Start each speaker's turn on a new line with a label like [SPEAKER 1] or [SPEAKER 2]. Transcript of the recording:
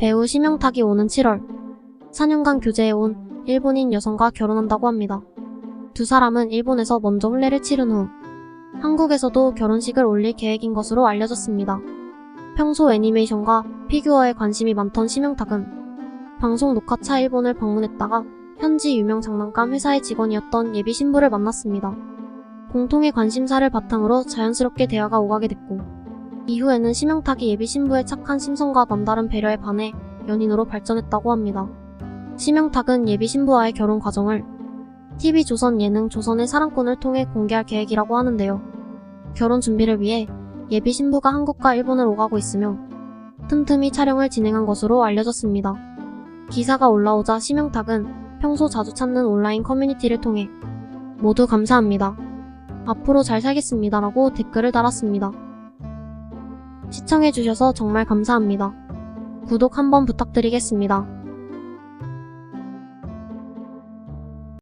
[SPEAKER 1] 배우 심영탁이 오는 7월 4년간 교제해 온 일본인 여성과 결혼한다고 합니다. 두 사람은 일본에서 먼저 혼례를 치른 후 한국에서도 결혼식을 올릴 계획인 것으로 알려졌습니다. 평소 애니메이션과 피규어에 관심이 많던 심영탁은 방송 녹화차 일본을 방문했다가 현지 유명 장난감 회사의 직원이었던 예비 신부를 만났습니다. 공통의 관심사를 바탕으로 자연스럽게 대화가 오가게 됐고 이후에는 심영탁이 예비 신부의 착한 심성과 남다른 배려에 반해 연인으로 발전했다고 합니다. 심영탁은 예비 신부와의 결혼 과정을 TV조선 예능 조선의 사랑꾼을 통해 공개할 계획이라고 하는데요. 결혼 준비를 위해 예비 신부가 한국과 일본을 오가고 있으며 틈틈이 촬영을 진행한 것으로 알려졌습니다. 기사가 올라오자 심영탁은 평소 자주 찾는 온라인 커뮤니티를 통해 모두 감사합니다. 앞으로 잘 살겠습니다라고 댓글을 달았습니다. 시청해주셔서 정말 감사합니다. 구독 한번 부탁드리겠습니다.